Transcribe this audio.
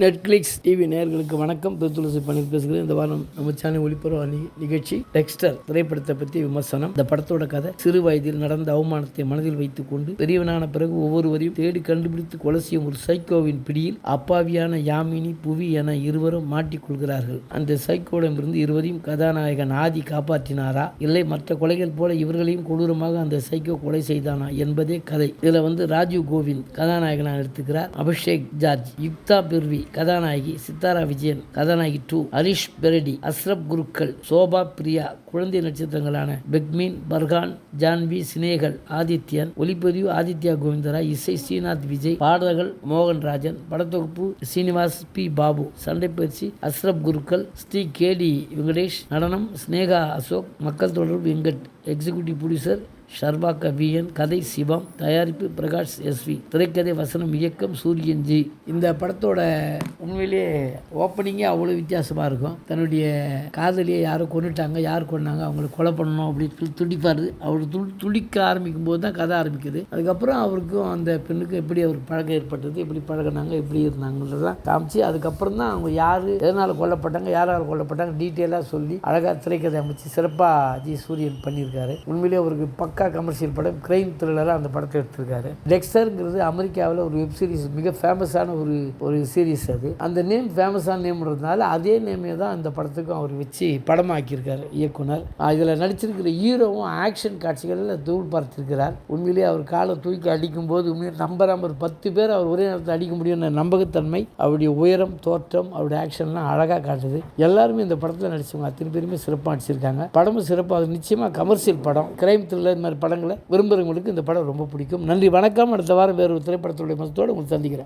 Netflix TV நேர்களுக்கு வணக்கம். பெருத்துளசி பணியில் பேசுகிறேன். இந்த வாரம் நம்ம சேனல் ஒளிபரவ நிகழ்ச்சி டெக்ஸ்டர் திரைப்படத்தை பற்றி விமர்சனம். இந்த படத்தோட கதை சிறு வயதில் நடந்த அவமானத்தை மனதில் வைத்துக் கொண்டு பெரியவனான பிறகு ஒவ்வொருவரையும் தேடி கண்டுபிடித்து கொலை செய்யும் ஒரு சைக்கோவின் பிடியில் அப்பாவியான யாமினி புவி என இருவரும் மாட்டிக்கொள்கிறார்கள் அந்த சைக்கோவிடமிருந்து இருவரையும் கதாநாயகன் ஆதி காப்பாற்றினாரா? இல்லை மற்ற கொலைகள் போல இவர்களையும் கொடூரமாக அந்த சைக்கோ கொலை செய்தானா என்பதே கதை. இதுல வந்து ராஜீவ் கோவிந்த் கதாநாயகனாக எடுத்துக்கிறார் அபிஷேக் ஜார்ஜ் யுக்தா பிர்வி கதாநாயகி சித்தாரா விஜயன் கதாநாயகி டூ ஹரிஷ் பெரடி அஸ்ரப் குருக்கள் சோபா பிரியா குழந்தை நட்சத்திரங்களான பெக்மீன் பர்கான் ஜான்வி சினேகல் ஆதித்யன் ஒளிப்பதிவு ஆதித்யா கோவிந்தரா இசை ஸ்ரீநாத் விஜய் பாடல்கள் மோகன்ராஜன் படத்தொகுப்பு சீனிவாஸ் பி பாபு சண்டை பயிற்சி அஸ்ரப் குருக்கள் ஸ்ரீ கேடி வெங்கடேஷ் நடனம் ஸ்னேகா அசோக் மக்கள் தொடர்பு வெங்கட். எக்ஸிக்யூட்டிவ் ப்ரொடியூசர் ஷர்பாக்கா விஎன் கதை சிவம் தயாரிப்பு பிரகாஷ் எஸ்வி திரைக்கதை வசனம் இயக்கம் சூரியன் ஜி. இந்த படத்தோட உண்மையிலேயே ஓப்பனிங்கே அவ்வளோ வித்தியாசமாக இருக்கும். தன்னுடைய காதலியை யாரும் கொண்டுட்டாங்க யார் கொண்டாங்க அவங்களை கொலை பண்ணணும் அப்படின்னு துடிப்பார் அவர் து துடிக்க ஆரம்பிக்கும் போது தான் கதை ஆரம்பிக்குது. அதுக்கப்புறம் அவருக்கும் அந்த பெண்ணுக்கும் எப்படி அவருக்கு பழக்கம் ஏற்பட்டது எப்படி பழகினாங்க எப்படி இருந்தாங்கன்றதெல்லாம் காமிச்சு அதுக்கப்புறம் தான் அவங்க யார் எதனால் கொல்லப்பட்டாங்க யாரால் கொல்லப்பட்டாங்க டீட்டெயிலாக சொல்லி அழகாக திரைக்கதை அமைச்சு சிறப்பாக ஜி சூரியன் பண்ணியிருக்காரு. உண்மையிலேயே அவருக்கு பக்கா கமர்ஷியல் படம் கிரைம் த்ரில்லராக அந்த படத்தை எடுத்திருக்காரு. டெக்ஸ்டருங்கிறது அமெரிக்காவில் ஒரு வெப் சீரிஸ் மிக ஃபேமஸான ஒரு ஒரு சீரிஸ் அது. அந்த நேம் ஃபேமஸான நேம்ன்றதுனால அதே நேமே தான் அந்த படத்துக்கும் அவர் வச்சு படமாக்கியிருக்காரு இயக்குனர். இதில் நடிச்சிருக்கிற ஹீரோவும் ஆக்ஷன் காட்சிகளில் தூள் பார்த்திருக்கிறார் உண்மையிலேயே அவர் காலை தூக்கி அடிக்கும் போது உண்மையிலே நம்பராம ஒரு பத்து பேர் அவர் ஒரே நேரத்தில் அடிக்க முடியும்னு நம்பகத்தன்மை அவருடைய உயரம் தோற்றம் அவருடைய ஆக்ஷன்லாம் அழகாக காட்டுது. எல்லாருமே இந்த படத்தில் நடிச்சவங்க அத்தனை பேருமே சிறப்பாக நடிச்சிருக்காங்க. படமும் சிறப்பாக நிச்சயமாக கமர்ஷியல் படம் கிரைம் த்ரில்லர் இந்த மாதிரி படங்களை விரும்புகிறவங்களுக்கு இந்த படம் ரொம்ப பிடிக்கும். நன்றி வணக்கம். அடுத்த வாரம் வேறு ஒரு திரைப்படத்துடைய மதத்தோடு உங்களுக்கு சந்திக்கிறேன்.